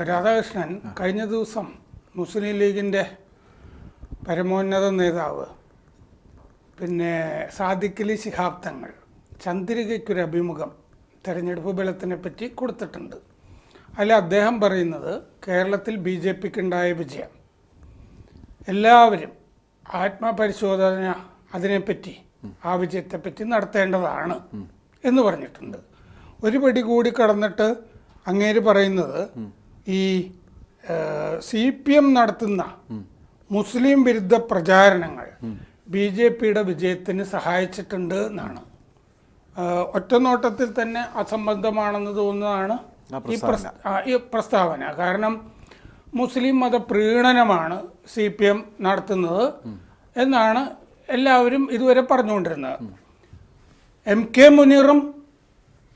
രാധാകൃഷ്ണൻ കഴിഞ്ഞ ദിവസം മുസ്ലിം ലീഗിന്റെ പരമോന്നത നേതാവ് പിന്നെ സാദിഖലി ശിഹാബ് തങ്ങൾ ചന്ദ്രികയ്ക്കൊരു അഭിമുഖം തെരഞ്ഞെടുപ്പ് ബലത്തിനെ പറ്റി കൊടുത്തിട്ടുണ്ട്. അതിൽ അദ്ദേഹം പറയുന്നത് കേരളത്തിൽ ബി ജെ പിക്ക് ഉണ്ടായ വിജയം എല്ലാവരും ആത്മപരിശോധന അതിനെപ്പറ്റി ആ വിജയത്തെപ്പറ്റി നടത്തേണ്ടതാണ് എന്ന് പറഞ്ഞിട്ടുണ്ട്. ഒരു പടി കൂടി കടന്നിട്ട് അങ്ങേര് പറയുന്നത് ഈ സി പി എം നടത്തുന്ന മുസ്ലിം വിരുദ്ധ പ്രചാരണങ്ങൾ ബി ജെ പിയുടെ വിജയത്തിന് സഹായിച്ചിട്ടുണ്ട് എന്നാണ്. ഒറ്റ ഒറ്റനോട്ടത്തിൽ തന്നെ അസംബന്ധമാണെന്ന് തോന്നുന്നതാണ് ഈ ഈ പ്രസ്താവന. കാരണം മുസ്ലിം മത പ്രീണനമാണ് സി പി എം നടത്തുന്നത് എന്നാണ് എല്ലാവരും ഇതുവരെ പറഞ്ഞുകൊണ്ടിരുന്നത്. എം കെ മുനീറും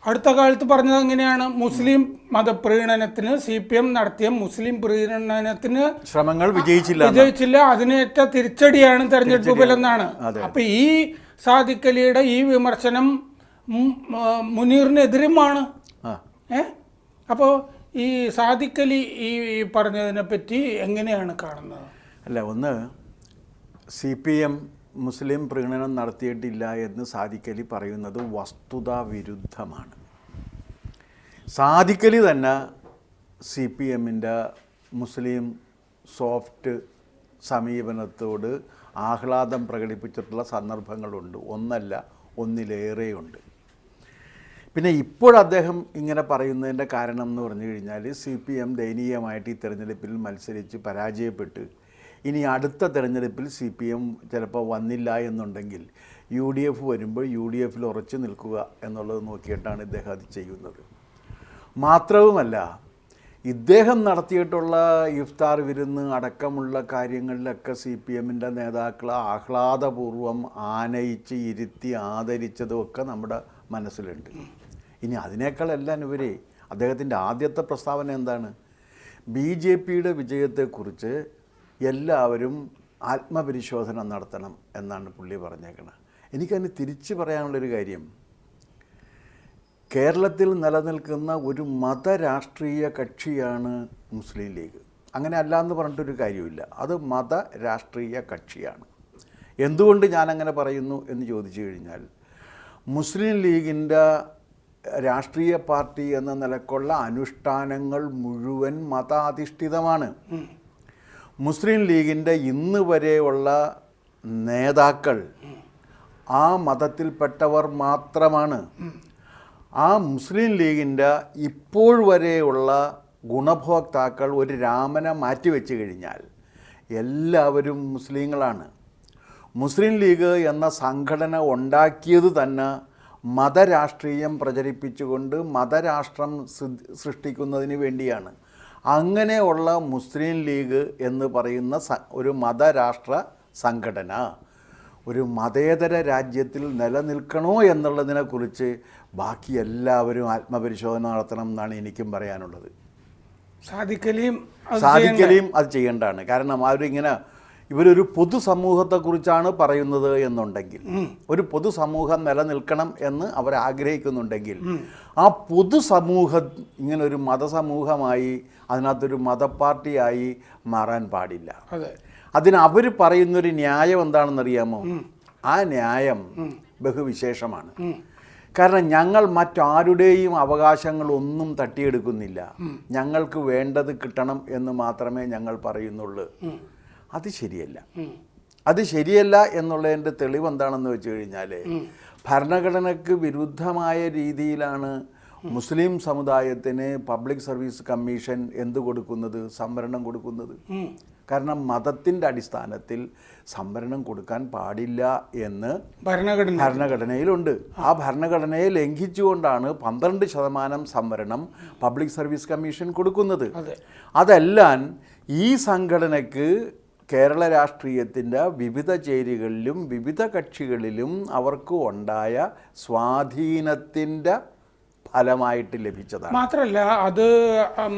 അടുത്ത കാലത്ത് പറഞ്ഞത് എങ്ങനെയാണ്? മുസ്ലിം മതപ്രീണനത്തിന് സി പി എം നടത്തിയ മുസ്ലിം പ്രീണനത്തിന് ശ്രമങ്ങൾ വിജയിച്ചില്ല. വിജയിച്ചില്ല. അതിനേറ്റ തിരിച്ചടിയാണ് തെരഞ്ഞെടുപ്പ് ബലെന്നാണ് അപ്പൊ ഈ സാദിഖലിയുടെ ഈ വിമർശനം മുനീറിനെതിരുമാണ്. ഏ? അപ്പോൾ ഈ സാദിഖലി ഈ പറഞ്ഞതിനെ പറ്റി എങ്ങനെയാണ് കാണുന്നത്? അല്ല ഒന്ന് സി പി എം മുസ്ലിം പ്രീണനം നടത്തിയിട്ടില്ല എന്ന് സാദിഖലി പറയുന്നത് വസ്തുതാ വിരുദ്ധമാണ് സാദിഖലി തന്നെ സി പി എമ്മിന്റെ മുസ്ലിം സോഫ്റ്റ് സമീപനത്തോട് ആഹ്ലാദം പ്രകടിപ്പിച്ചിട്ടുള്ള സന്ദർഭങ്ങളുണ്ട്. ഒന്നല്ല ഒന്നിലേറെയുണ്ട്. പിന്നെ ഇപ്പോൾ അദ്ദേഹം ഇങ്ങനെ പറയുന്നതിന്റെ കാരണം എന്ന് പറഞ്ഞു കഴിഞ്ഞാൽ സി പി എം ദയനീയമായിട്ട് ഈ തെരഞ്ഞെടുപ്പിൽ മത്സരിച്ച് പരാജയപ്പെട്ട് ഇനി അടുത്ത തെരഞ്ഞെടുപ്പിൽ സി പി എം ചിലപ്പോൾ വന്നില്ല എന്നുണ്ടെങ്കിൽ യു ഡി എഫ് വരുമ്പോൾ യു ഡി എഫിൽ ഉറച്ചു നിൽക്കുക എന്നുള്ളത് നോക്കിയിട്ടാണ് ഇദ്ദേഹം അത് ചെയ്യുന്നത്. മാത്രവുമല്ല ഇദ്ദേഹം നടത്തിയിട്ടുള്ള ഇഫ്താർ വിരുന്ന് അടക്കമുള്ള കാര്യങ്ങളിലൊക്കെ സി പി എമ്മിന്റെ നേതാക്കൾ ആഹ്ലാദപൂർവം ആനയിച്ച് ഇരുത്തി ആദരിച്ചതും ഒക്കെ നമ്മുടെ മനസ്സിലുണ്ട്. ഇനി അതിനേക്കാളെല്ലാം ഇവരെ അദ്ദേഹത്തിന്റെ ആദ്യത്തെ പ്രസ്താവന എന്താണ്? ബി ജെ പിയുടെ വിജയത്തെക്കുറിച്ച് എല്ലാവരും ആത്മപരിശോധന നടത്തണം എന്നാണ് പുള്ളി പറഞ്ഞേക്കുന്നത് എനിക്കതിന് തിരിച്ചു പറയാനുള്ളൊരു കാര്യം. കേരളത്തിൽ നിലനിൽക്കുന്ന ഒരു മതരാഷ്ട്രീയ കക്ഷിയാണ് മുസ്ലിം ലീഗ്. അങ്ങനെ അല്ല എന്ന് പറഞ്ഞിട്ടൊരു കാര്യമില്ല അത് മത രാഷ്ട്രീയ കക്ഷിയാണ്. എന്തുകൊണ്ട് ഞാനങ്ങനെ പറയുന്നു എന്ന് ചോദിച്ചു കഴിഞ്ഞാൽ മുസ്ലിം ലീഗിന്റെ രാഷ്ട്രീയ പാർട്ടി എന്ന നിലക്കുള്ള അനുഷ്ഠാനങ്ങൾ മുഴുവൻ മതാധിഷ്ഠിതമാണ്. മുസ്ലിം ലീഗിന്റെ ഇന്ന് വരെയുള്ള നേതാക്കൾ ആ മതത്തിൽപ്പെട്ടവർ മാത്രമാണ്. ആ മുസ്ലിം ലീഗിന്റെ ഇപ്പോൾ വരെയുള്ള ഗുണഭോക്താക്കൾ ഒരു രാമനെ മാറ്റിവെച്ച് കഴിഞ്ഞാൽ എല്ലാവരും മുസ്ലിങ്ങളാണ്. മുസ്ലിം ലീഗ് എന്ന സംഘടന ഉണ്ടാക്കിയത് തന്നെ മതരാഷ്ട്രീയം പ്രചരിപ്പിച്ചുകൊണ്ട് മതരാഷ്ട്രം സൃഷ്ടിക്കുന്നതിന് വേണ്ടിയാണ്. അങ്ങനെയുള്ള മുസ്ലിം ലീഗ് എന്ന് പറയുന്ന സ- ഒരു മതരാഷ്ട്ര സംഘടന ഒരു മതേതര രാജ്യത്തിൽ നിലനിൽക്കണോ എന്നുള്ളതിനെക്കുറിച്ച് ബാക്കി എല്ലാവരും ആത്മപരിശോധന നടത്തണം എന്നാണ് എനിക്കും പറയാനുള്ളത്. സാധിക്കലിയും സാധിക്കലെയും അത് ചെയ്യേണ്ടതാണ്. കാരണം അവരിങ്ങനെ ഇവരൊരു പൊതുസമൂഹത്തെക്കുറിച്ചാണ് പറയുന്നത് എന്നുണ്ടെങ്കിൽ ഒരു പൊതുസമൂഹം നിലനിൽക്കണം എന്ന് അവർ ആഗ്രഹിക്കുന്നുണ്ടെങ്കിൽ ആ പൊതുസമൂഹം ഇങ്ങനെ ഒരു മതസമൂഹമായി അതിനകത്തൊരു മതപ്പാർട്ടിയായി മാറാൻ പാടില്ല. അതെ. അതിന് അവർ പറയുന്നൊരു ന്യായം എന്താണെന്നറിയാമോ? ആ ന്യായം ബഹുവിശേഷമാണ്. കാരണം ഞങ്ങൾ മറ്റാരുടെയും അവകാശങ്ങളൊന്നും തട്ടിയെടുക്കുന്നില്ല. ഞങ്ങൾക്ക് വേണ്ടത് കിട്ടണം എന്ന് മാത്രമേ ഞങ്ങൾ പറയുന്നുള്ളൂ. അത് ശരിയല്ല. അത് ശരിയല്ല എന്നുള്ളതിന്റെ തെളിവ് എന്താണെന്ന് വെച്ച് കഴിഞ്ഞാൽ ഭരണഘടനയ്ക്ക് വിരുദ്ധമായ രീതിയിലാണ് മുസ്ലിം സമുദായത്തിന് പബ്ലിക് സർവീസ് കമ്മീഷൻ എന്ത് കൊടുക്കുന്നത്? സംവരണം കൊടുക്കുന്നത്. കാരണം മതത്തിന്റെ അടിസ്ഥാനത്തിൽ സംവരണം കൊടുക്കാൻ പാടില്ല എന്ന് ഭരണഘടന ഭരണഘടനയിലുണ്ട്. ആ ഭരണഘടനയെ ലംഘിച്ചുകൊണ്ടാണ് പന്ത്രണ്ട് ശതമാനം സംവരണം പബ്ലിക് സർവീസ് കമ്മീഷൻ കൊടുക്കുന്നത്. അതെ. അതെല്ലാം ഈ സംഘടനയ്ക്ക് കേരള രാഷ്ട്രീയത്തിന്റെ വിവിധ ചേരികളിലും വിവിധ കക്ഷികളിലും അവർക്ക് ഉണ്ടായ സ്വാധീനത്തിന്റെ ഫലമായിട്ട് ലഭിച്ചതാണ്. മാത്രല്ല അത്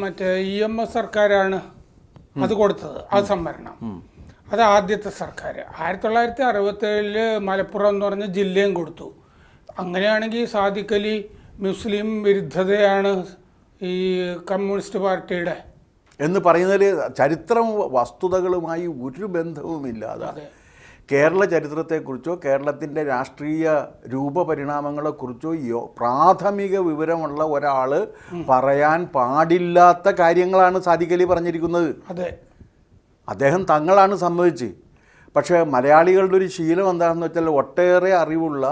മറ്റേ ഇ എം എസ് സർക്കാരാണ് അത് കൊടുത്തത് ആ സംവരണം. അത് ആദ്യത്തെ സർക്കാർ. ആയിരത്തി തൊള്ളായിരത്തി അറുപത്തേഴിൽ മലപ്പുറം എന്ന് പറഞ്ഞ ജില്ലയും കൊടുത്തു. അങ്ങനെയാണെങ്കിൽ സാദിഖലി മുസ്ലിം വിരുദ്ധതയാണ് ഈ കമ്മ്യൂണിസ്റ്റ് പാർട്ടിയുടെ. എന്ന് പറയുന്നതിൽ ചരിത്രം വസ്തുതകളുമായി ഒരു ബന്ധവുമില്ലാതെ. കേരള ചരിത്രത്തെക്കുറിച്ചോ കേരളത്തിന്റെ രാഷ്ട്രീയ രൂപപരിണാമങ്ങളെക്കുറിച്ചോ യോ പ്രാഥമിക വിവരമുള്ള ഒരാൾ പറയാൻ പാടില്ലാത്ത കാര്യങ്ങളാണ് സാദിഖലി പറഞ്ഞിരിക്കുന്നത്. അതെ. അദ്ദേഹം തങ്ങളാണ് സംഭവിച്ച് പക്ഷേ മലയാളികളുടെ ഒരു ശീലം എന്താണെന്ന് വെച്ചാൽ ഒട്ടേറെ അറിവുള്ള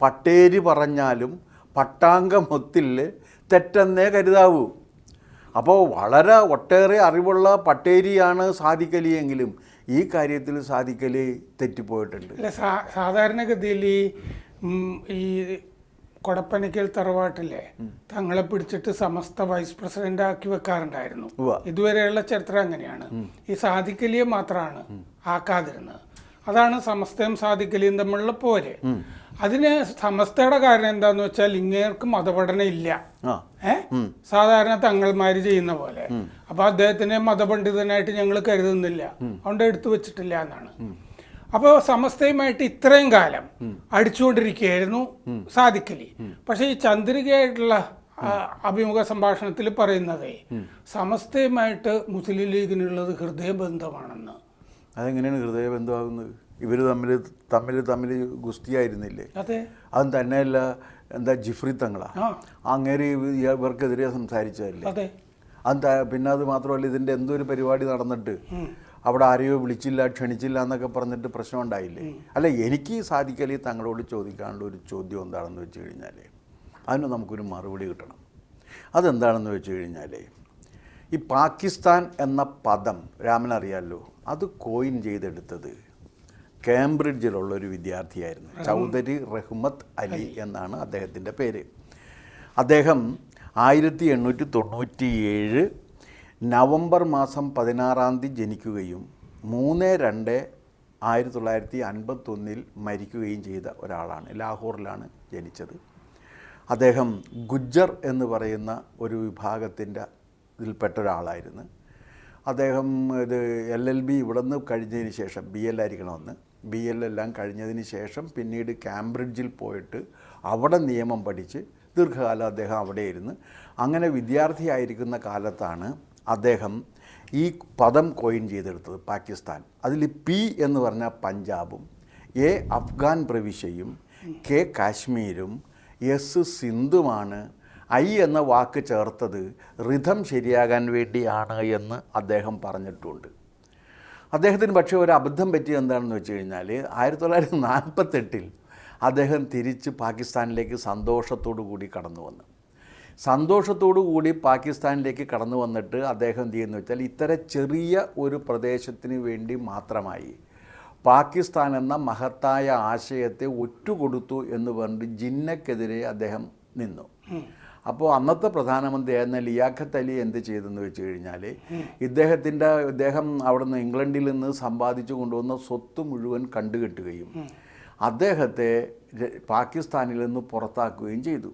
പട്ടേരി പറഞ്ഞാലും പട്ടാങ്കമൊത്തിൽ തെറ്റെന്നേ കരുതാവൂ. അപ്പോൾ വളരെ ഒട്ടേറെ അറിവുള്ള പട്ടേരിയാണ് സാധിക്കലിയെങ്കിലും ഈ കാര്യത്തിൽ സാധിക്കൽ തെറ്റിപ്പോയിട്ടുണ്ട്. അല്ല സാധാരണഗതിയിൽ ഈ ഈ കൊടപ്പനയ്ക്കൽ തറവാട്ടിലെ തങ്ങളെ പിടിച്ചിട്ട് സമസ്ത വൈസ് പ്രസിഡന്റ് ആക്കി വെക്കാറുണ്ടായിരുന്നു. ഇതുവരെയുള്ള ചരിത്രം അങ്ങനെയാണ്. ഈ സാധിക്കലിയെ മാത്രമാണ് ആക്കാതിരുന്നത്. അതാണ് സമസ്തയും സാധിക്കലിയും തമ്മിലുള്ള പോര്. അതിന് സമസ്തയുടെ കാരണം എന്താന്ന് വെച്ചാൽ ഇങ്ങേർക്ക് മതപഠനം ഇല്ല. ഏ? സാധാരണ തങ്ങൾമാർ ചെയ്യുന്ന പോലെ. അപ്പൊ അദ്ദേഹത്തിനെ മതപണ്ഡിതനായിട്ട് ഞങ്ങൾ കരുതുന്നില്ല. അതുകൊണ്ട് എടുത്തു വെച്ചിട്ടില്ല എന്നാണ്. അപ്പോൾ സമസ്തയുമായിട്ട് ഇത്രയും കാലം അടിച്ചുകൊണ്ടിരിക്കുകയായിരുന്നു സാധിക്കലി പക്ഷേ ഈ ചന്ദ്രികയായിട്ടുള്ള അഭിമുഖ സംഭാഷണത്തിൽ പറയുന്നതേ സമസ്തയുമായിട്ട് മുസ്ലിം ലീഗിനുള്ളത് ഹൃദയബന്ധമാണെന്ന്. അതെങ്ങനെയാണ് ഹൃദയബന്ധമാകുന്നത്? ഇവർ തമ്മിൽ തമ്മിൽ തമ്മിൽ ഗുസ്തിയായിരുന്നില്ലേ? അതെ. അതും തന്നെയല്ല എന്താ ജിഫ്രി തങ്ങളാ? അങ്ങേരി ഇവർക്കെതിരെ സംസാരിച്ചതല്ലേ? അതെ. പിന്നെ അത് മാത്രമല്ല ഇതിന്റെ എന്തോ ഒരു പരിപാടി നടന്നിട്ട്? അവിടെ ആരെയോ വിളിച്ചില്ല ക്ഷണിച്ചില്ല എന്നൊക്കെ പറഞ്ഞിട്ട് പ്രശ്നം ഉണ്ടായില്ലേ? അല്ല എനിക്ക് സാധിക്കലി തങ്ങളോട് ചോദിക്കാനുള്ള ഒരു ചോദ്യം എന്താണെന്ന് വെച്ച് കഴിഞ്ഞാൽ അതിന് നമുക്കൊരു മറുപടി കിട്ടണം. അതെന്താണെന്ന് വെച്ച് കഴിഞ്ഞാൽ ഈ പാകിസ്ഥാൻ എന്ന പദം രാമൻ അറിയാമല്ലോ അത് കോയിൻ ചെയ്തെടുത്തത്. കേംബ്രിഡ്ജിലുള്ള ഒരു വിദ്യാർത്ഥിയായിരുന്നു ചൗധരി റഹ്മത്ത് അലി എന്നാണ് അദ്ദേഹത്തിന്റെ പേര്. അദ്ദേഹം ആയിരത്തി എണ്ണൂറ്റി തൊണ്ണൂറ്റി ഏഴ് നവംബർ മാസം പതിനാറാം തീയതി ജനിക്കുകയും മൂന്ന് രണ്ട് ആയിരത്തി തൊള്ളായിരത്തി അൻപത്തൊന്നിൽ മരിക്കുകയും ചെയ്ത ഒരാളാണ്. ലാഹോറിലാണ് ജനിച്ചത്. അദ്ദേഹം ഗുജ്ജർ എന്ന് പറയുന്ന ഒരു വിഭാഗത്തിന്റെ ഇതിൽപ്പെട്ട ഒരാളായിരുന്നു അദ്ദേഹം ഇത് എൽ എൽ ബി ഇവിടെ നിന്ന് കഴിഞ്ഞതിന് ശേഷം ബി എൽ ആയിരിക്കണമെന്ന് ബി എൽ എല്ലാം കഴിഞ്ഞതിന് ശേഷം പിന്നീട് കാംബ്രിഡ്ജിൽ പോയിട്ട് അവിടെ നിയമം പഠിച്ച് ദീർഘകാലം അദ്ദേഹം അവിടെ ഇരുന്ന് അങ്ങനെ വിദ്യാർത്ഥിയായിരിക്കുന്ന കാലത്താണ് അദ്ദേഹം ഈ പദം കോയിൻ ചെയ്തെടുത്തത് പാകിസ്ഥാൻ. അതിൽ പി എന്ന് പറഞ്ഞാൽ പഞ്ചാബും എ അഫ്ഗാൻ പ്രവിശ്യയും കെ കാശ്മീരും എസ് സിന്ധുമാണ് ഐ എന്ന വാക്ക് ചേർത്തത് റിഥം ശരിയാകാൻ വേണ്ടിയാണ് എന്ന് അദ്ദേഹം പറഞ്ഞിട്ടുണ്ട്. അദ്ദേഹത്തിന് പക്ഷേ ഒരു അബദ്ധം പറ്റിയത് എന്താണെന്ന് വെച്ച് കഴിഞ്ഞാൽ ആയിരത്തി തൊള്ളായിരത്തി നാൽപ്പത്തെട്ടിൽ അദ്ദേഹം തിരിച്ച് പാകിസ്ഥാനിലേക്ക് സന്തോഷത്തോടു കൂടി കടന്നു വന്നു. സന്തോഷത്തോടു കൂടി പാകിസ്ഥാനിലേക്ക് കടന്നു വന്നിട്ട് അദ്ദേഹം എന്ത് ചെയ്യുന്നു വെച്ചാൽ ഇത്തരം ചെറിയ ഒരു പ്രദേശത്തിന് വേണ്ടി മാത്രമായി പാകിസ്ഥാൻ എന്ന മഹത്തായ ആശയത്തെ ഒറ്റുകൊടുത്തു എന്ന് പറഞ്ഞിട്ട് ജിന്നക്കെതിരെ അദ്ദേഹം നിന്നു. അപ്പോൾ അന്നത്തെ പ്രധാനമന്ത്രിയായിരുന്ന ലിയാഖത്ത് അലി എന്ത് ചെയ്തെന്ന് വെച്ച് കഴിഞ്ഞാൽ ഇദ്ദേഹത്തിന്റെ ഇദ്ദേഹം അവിടുന്ന് ഇംഗ്ലണ്ടിൽ നിന്ന് സമ്പാദിച്ചു കൊണ്ടുവന്ന സ്വത്ത് മുഴുവൻ കണ്ടുകെട്ടുകയും അദ്ദേഹത്തെ പാകിസ്ഥാനിൽ നിന്ന് പുറത്താക്കുകയും ചെയ്തു.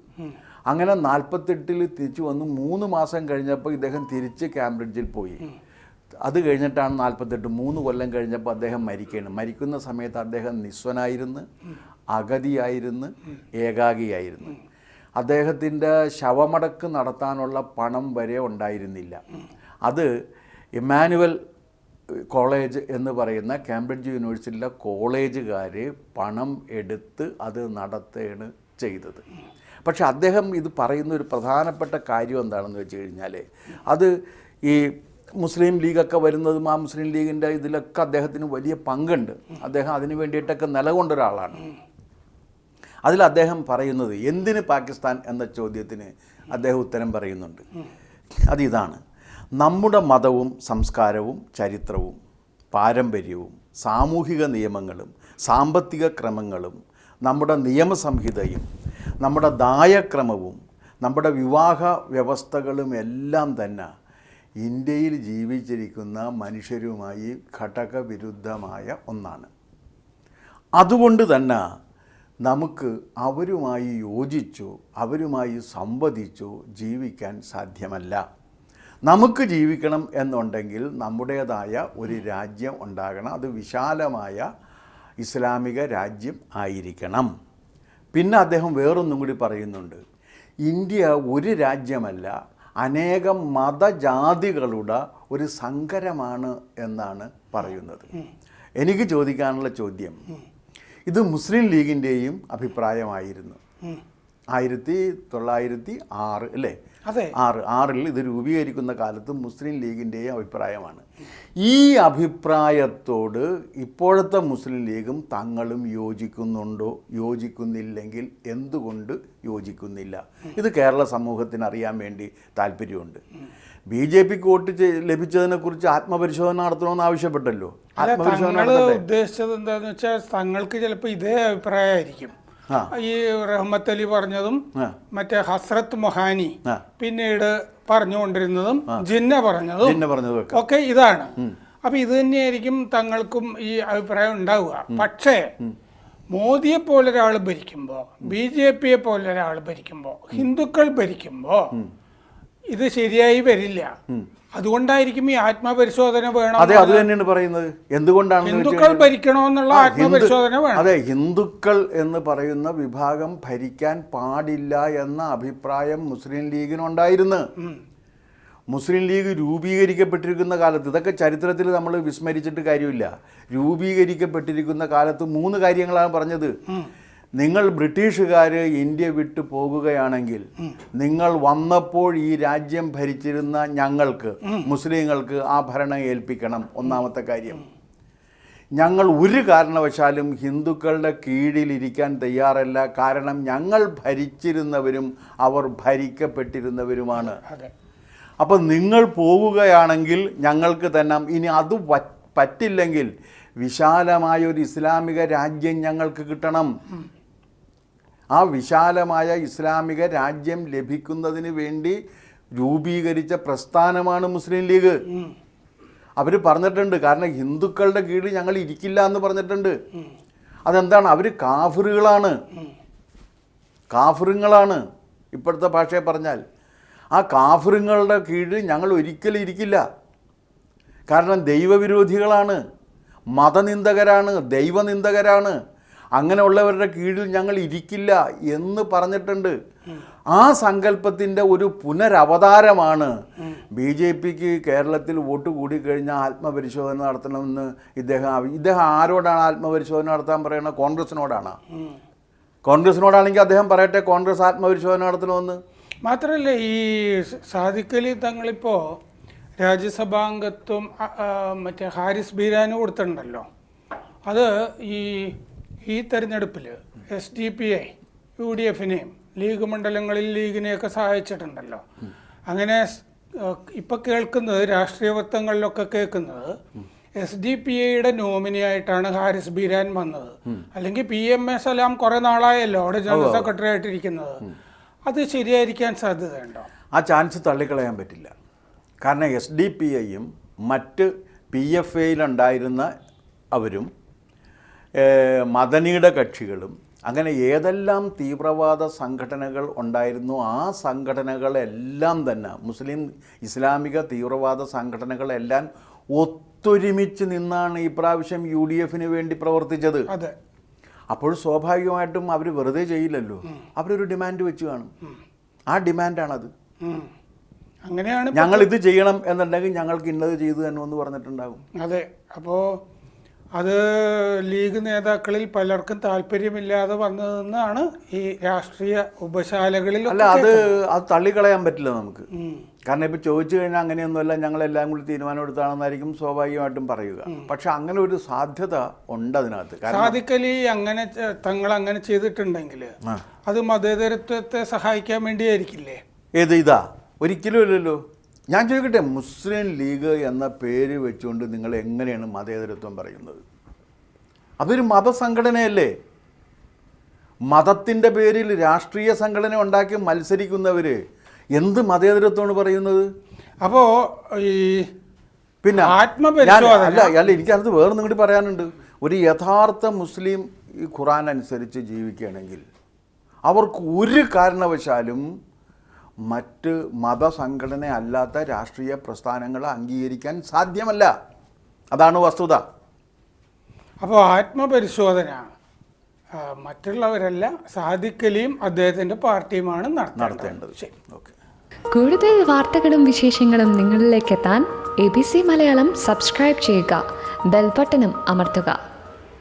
അങ്ങനെ നാൽപ്പത്തെട്ടിൽ തിരിച്ചു വന്ന് മൂന്ന് മാസം കഴിഞ്ഞപ്പോൾ ഇദ്ദേഹം തിരിച്ച് കാംബ്രിഡ്ജിൽ പോയി. അത് കഴിഞ്ഞിട്ടാണ് നാൽപ്പത്തെട്ട് മൂന്ന് കൊല്ലം കഴിഞ്ഞപ്പോൾ അദ്ദേഹം മരിക്കുകയാണ് മരിക്കുന്ന സമയത്ത് അദ്ദേഹം നിസ്വനായിരുന്നു അഗതിയായിരുന്നു ഏകാഗിയായിരുന്നു. അദ്ദേഹത്തിന്റെ ശവമടക്ക് നടത്താനുള്ള പണം വരെ ഉണ്ടായിരുന്നില്ല. അത് ഇമ്മാനുവൽ കോളേജ് എന്ന് പറയുന്ന കാംബ്രിഡ്ജ് യൂണിവേഴ്സിറ്റിയിലെ കോളേജുകാർ പണം എടുത്ത് അത് നടത്തുകയാണ് ചെയ്തത്. പക്ഷെ അദ്ദേഹം ഇത് പറയുന്ന ഒരു പ്രധാനപ്പെട്ട കാര്യം എന്താണെന്ന് വെച്ച് കഴിഞ്ഞാൽ അത് ഈ മുസ്ലിം ലീഗൊക്കെ വരുന്നതും ആ മുസ്ലിം ലീഗിന്റെ ഇതിലൊക്കെ അദ്ദേഹത്തിന് വലിയ പങ്കുണ്ട്. അദ്ദേഹം അതിന് വേണ്ടിയിട്ടൊക്കെ നിലകൊണ്ട ഒരാളാണ് അതിൽ അദ്ദേഹം പറയുന്നത് എന്തിന് പാകിസ്ഥാൻ എന്ന ചോദ്യത്തിന് അദ്ദേഹം ഉത്തരം പറയുന്നുണ്ട്. അതിതാണ് നമ്മുടെ മതവും സംസ്കാരവും ചരിത്രവും പാരമ്പര്യവും സാമൂഹിക നിയമങ്ങളും സാമ്പത്തിക ക്രമങ്ങളും നമ്മുടെ നിയമസംഹിതയും നമ്മുടെ ദായക്രമവും നമ്മുടെ വിവാഹ വ്യവസ്ഥകളും എല്ലാം തന്നെ ഇന്ത്യയിൽ ജീവിച്ചിരിക്കുന്ന മനുഷ്യരുമായി ഘടകവിരുദ്ധമായ ഒന്നാണ്. അതുകൊണ്ട് തന്നെ നമുക്ക് അവരുമായി യോജിച്ചോ അവരുമായി സംവദിച്ചോ ജീവിക്കാൻ സാധ്യമല്ല. നമുക്ക് ജീവിക്കണം എന്നുണ്ടെങ്കിൽ നമ്മുടേതായ ഒരു രാജ്യം ഉണ്ടാകണം. അത് വിശാലമായ ഇസ്ലാമിക രാജ്യം ആയിരിക്കണം. പിന്നെ അദ്ദേഹം വേറൊന്നും കൂടി പറയുന്നുണ്ട്. ഇന്ത്യ ഒരു രാജ്യമല്ല അനേകം മതജാതികളുടെ ഒരു സങ്കരമാണ് എന്നാണ് പറയുന്നത്. എനിക്ക് ചോദിക്കാനുള്ള ചോദ്യം. ഇത് മുസ്ലിം ലീഗിന്റെയും അഭിപ്രായമായിരുന്നു. ആയിരത്തി തൊള്ളായിരത്തി ആറ് അല്ലേ? ആറ് ആറിൽ ഇത് രൂപീകരിക്കുന്ന കാലത്ത് മുസ്ലിം ലീഗിന്റെയും അഭിപ്രായമാണ്. ഈ അഭിപ്രായത്തോട് ഇപ്പോഴത്തെ മുസ്ലിം ലീഗും തങ്ങളും യോജിക്കുന്നുണ്ടോ? യോജിക്കുന്നില്ലെങ്കിൽ എന്തുകൊണ്ട് യോജിക്കുന്നില്ല? ഇത് കേരള സമൂഹത്തിന് അറിയാൻ വേണ്ടി താല്പര്യമുണ്ട്. ബി ജെ പിക്ക് വോട്ട് ലഭിച്ചതിനെക്കുറിച്ച് ആത്മപരിശോധന നടത്തണമെന്ന് ആവശ്യപ്പെട്ടല്ലോ. ആത്മപരിശോധന ഉദ്ദേശിച്ചത് എന്താണെന്ന് വെച്ചാൽ തങ്ങൾക്ക് ചിലപ്പോൾ ഇതേ അഭിപ്രായമായിരിക്കും. ഈ റഹ്മത്ത് അലി പറഞ്ഞതും. മറ്റേ ഹസ്രത്ത് മൊഹാനി പിന്നീട് പറഞ്ഞുകൊണ്ടിരുന്നതും ജിന്ന പറഞ്ഞതും ജിന്ന പറഞ്ഞത് ഒക്കെ. ഇതാണ്. അപ്പൊ ഇത് തന്നെയായിരിക്കും തങ്ങൾക്കും ഈ അഭിപ്രായം ഉണ്ടാവുക. പക്ഷേ മോദിയെ പോലെ ഒരാൾ ഭരിക്കുമ്പോ ബി ജെ പിയെ പോലെ ഒരാൾ ഭരിക്കുമ്പോ ഹിന്ദുക്കൾ ഭരിക്കുമ്പോ ഇത് ശരിയായി വരില്ല. അതുകൊണ്ടായിരിക്കും ഈ ആത്മപരിശോധന വേണം അതെ അത് തന്നെയാണ് പറയുന്നത്. എന്തുകൊണ്ടാണെന്ന് വെച്ച് ഹിന്ദുക്കൾ ഭരിക്കണമെന്നുള്ള ആത്മപരിശോധന വേണം. അതെ ഹിന്ദുക്കൾ എന്ന് പറയുന്ന വിഭാഗം ഭരിക്കാൻ പാടില്ല എന്ന അഭിപ്രായം മുസ്ലിം ലീഗിനുണ്ടായിരുന്നു. മുസ്ലിം ലീഗ് രൂപീകരിക്കപ്പെട്ടിരിക്കുന്ന കാലത്ത് ഇതൊക്കെ ചരിത്രത്തിൽ നമ്മൾ വിസ്മരിച്ചിട്ട് കാര്യമില്ല. രൂപീകരിക്കപ്പെട്ടിരിക്കുന്ന കാലത്ത് മൂന്ന് കാര്യങ്ങളാണ് പറഞ്ഞത്. നിങ്ങൾ ബ്രിട്ടീഷുകാർ ഇന്ത്യ വിട്ടു പോകുകയാണെങ്കിൽ നിങ്ങൾ വന്നപ്പോൾ ഈ രാജ്യം ഭരിച്ചിരുന്ന ഞങ്ങൾക്ക് മുസ്ലിങ്ങൾക്ക് ആ ഭരണം ഏൽപ്പിക്കണം. ഒന്നാമത്തെ കാര്യം. ഞങ്ങൾ ഒരു കാരണവശാലും ഹിന്ദുക്കളുടെ കീഴിലിരിക്കാൻ തയ്യാറല്ല. കാരണം ഞങ്ങൾ ഭരിച്ചിരുന്നവരും അവർ ഭരിക്കപ്പെട്ടിരുന്നവരുമാണ്. അപ്പോൾ അപ്പം നിങ്ങൾ പോവുകയാണെങ്കിൽ ഞങ്ങൾക്ക് തന്നെ ഇനി അത് പറ്റില്ലെങ്കിൽ വിശാലമായ ഒരു ഇസ്ലാമിക രാജ്യം ഞങ്ങൾക്ക് കിട്ടണം. ആ വിശാലമായ ഇസ്ലാമിക രാജ്യം ലഭിക്കുന്നതിന് വേണ്ടി രൂപീകരിച്ച പ്രസ്ഥാനമാണ് മുസ്ലിം ലീഗ്. അവർ പറഞ്ഞിട്ടുണ്ട് കാരണം ഹിന്ദുക്കളുടെ കീഴിൽ ഞങ്ങൾ ഇരിക്കില്ല എന്ന് പറഞ്ഞിട്ടുണ്ട്. അതെന്താണ്? അവർ കാഫറുകളാണ്. കാഫറുങ്ങളാണ്. ഇപ്പോഴത്തെ ഭാഷയെ പറഞ്ഞാൽ ആ കാഫറുങ്ങളുടെ കീഴിൽ ഞങ്ങൾ ഒരിക്കലും ഇരിക്കില്ല. കാരണം ദൈവവിരോധികളാണ്. മതനിന്ദകരാണ് ദൈവനിന്ദകരാണ്. അങ്ങനെയുള്ളവരുടെ കീഴിൽ ഞങ്ങൾ ഇരിക്കില്ല എന്ന് പറഞ്ഞിട്ടുണ്ട്. ആ സങ്കല്പത്തിന്റെ ഒരു പുനരവതാരമാണ് ബി ജെ പിക്ക് കേരളത്തിൽ വോട്ട് കൂടിക്കഴിഞ്ഞാൽ ആത്മപരിശോധന നടത്തണമെന്ന് ഇദ്ദേഹം ഇദ്ദേഹം ആരോടാണ് ആത്മപരിശോധന നടത്താൻ പറയുന്നത്? കോൺഗ്രസിനോടാണ്. കോൺഗ്രസിനോടാണെങ്കിൽ അദ്ദേഹം പറയട്ടെ കോൺഗ്രസ് ആത്മപരിശോധന നടത്തണമെന്ന്. മാത്രമല്ല ഈ സാധിക്കലി തങ്ങളിപ്പോൾ രാജ്യസഭാംഗത്വം മറ്റേ ഹാരിസ് ബീരാന് കൊടുത്തിട്ടുണ്ടല്ലോ. അത് ഈ ഈ തെരഞ്ഞെടുപ്പിൽ S D P I U D എഫിനെയും league മണ്ഡലങ്ങളിൽ ലീഗിനെയൊക്കെ സഹായിച്ചിട്ടുണ്ടല്ലോ. അങ്ങനെ ഇപ്പം കേൾക്കുന്നത് രാഷ്ട്രീയ വൃത്തങ്ങളിലൊക്കെ കേൾക്കുന്നത് എസ് ഡി പി ഐയുടെ നോമിനിയായിട്ടാണ് ഹാരിസ് ബീരാൻ വന്നത്. അല്ലെങ്കിൽ പി എം എ സലാം കുറെ നാളായല്ലോ അവിടെ ജനറൽ സെക്രട്ടറി ആയിട്ടിരിക്കുന്നത് അത് ശരിയായിരിക്കാൻ സാധ്യതയുണ്ടോ? ആ ചാൻസ് തള്ളിക്കളയാൻ പറ്റില്ല. കാരണം എസ് ഡി പി ഐയും മറ്റ് പി എഫ് എയിലുണ്ടായിരുന്ന അവരും മദനിയുടെ കക്ഷികളും അങ്ങനെ ഏതെല്ലാം തീവ്രവാദ സംഘടനകൾ ഉണ്ടായിരുന്നു ആ സംഘടനകളെല്ലാം തന്നെ മുസ്ലിം ഇസ്ലാമിക തീവ്രവാദ സംഘടനകളെല്ലാം ഒത്തൊരുമിച്ച് നിന്നാണ് ഈ പ്രാവശ്യം യു ഡി എഫിന് വേണ്ടി പ്രവർത്തിച്ചത്. അതെ. അപ്പോൾ സ്വാഭാവികമായിട്ടും അവർ വെറുതെ ചെയ്യില്ലല്ലോ. അവരൊരു ഡിമാൻഡ് വെച്ച് കാണും. ആ ഡിമാൻഡാണത്. അങ്ങനെയാണ് ഞങ്ങൾ ഇത് ചെയ്യണം എന്നുണ്ടെങ്കിൽ ഞങ്ങൾക്ക് ഇന്നത് ചെയ്തു തന്നെ എന്ന് പറഞ്ഞിട്ടുണ്ടാകും. അതെ. അപ്പോൾ അത് ലീഗ് നേതാക്കളിൽ പലർക്കും താല്പര്യമില്ലാതെ വന്നതെന്നാണ് ഈ രാഷ്ട്രീയ ഉപശാലകളിൽ അല്ല അത് അത് തള്ളിക്കളയാൻ പറ്റില്ല നമുക്ക്. കാരണം ഇപ്പം ചോദിച്ചു കഴിഞ്ഞാൽ അങ്ങനെയൊന്നുമല്ല ഞങ്ങളെല്ലാം കൂടി തീരുമാനമെടുത്താണെന്നായിരിക്കും സ്വാഭാവികമായിട്ടും പറയുക. പക്ഷെ അങ്ങനെ ഒരു സാധ്യത ഉണ്ട് അതിനകത്ത്. സാധിക്കലി അങ്ങനെ തങ്ങൾ അങ്ങനെ ചെയ്തിട്ടുണ്ടെങ്കിൽ അത് മതേതരത്വത്തെ സഹായിക്കാൻ വേണ്ടിയായിരിക്കില്ലേ? ഏത് ഇതാ? ഒരിക്കലും ഇല്ലല്ലോ. ഞാൻ ചോദിക്കട്ടെ മുസ്ലിം ലീഗ് എന്ന പേര് വെച്ചുകൊണ്ട് നിങ്ങൾ എങ്ങനെയാണ് മതേതരത്വം പറയുന്നത്? അതൊരു മതസംഘടനയല്ലേ? മതത്തിന്റെ പേരിൽ രാഷ്ട്രീയ സംഘടന ഉണ്ടാക്കി മത്സരിക്കുന്നവർ എന്ത് മതേതരത്വമാണ് പറയുന്നത്? അപ്പോൾ ഈ പിന്നെ ആത്മപരിശോധന അല്ല അല്ല എനിക്കത് വേറെ കൂടി പറയാനുണ്ട്. ഒരു യഥാർത്ഥ മുസ്ലിം ഈ ഖുറാൻ അനുസരിച്ച് ജീവിക്കുകയാണെങ്കിൽ അവർക്ക് ഒരു കാരണവശാലും മറ്റ് മതസംഘടന അല്ലാത്ത രാഷ്ട്രീയ പ്രസ്ഥാനങ്ങളെ അംഗീകരിക്കാൻ സാധ്യമല്ല. അതാണ് വസ്തുത. അപ്പോൾ ആത്മപരിശോധന മറ്റുള്ളവരല്ല സാധിക്കലിയും അദ്ദേഹത്തിന്റെ പാർട്ടിയുമാണ് നടത്തേണ്ടത്. നടത്തേണ്ടത്. ശരി. ഓക്കെ. കൂടുതൽ വാർത്തകളും വിശേഷങ്ങളും നിങ്ങളിലേക്ക് എത്താൻ A B C Malayalam subscribe ചെയ്യുക ബെൽബട്ടനും അമർത്തുക.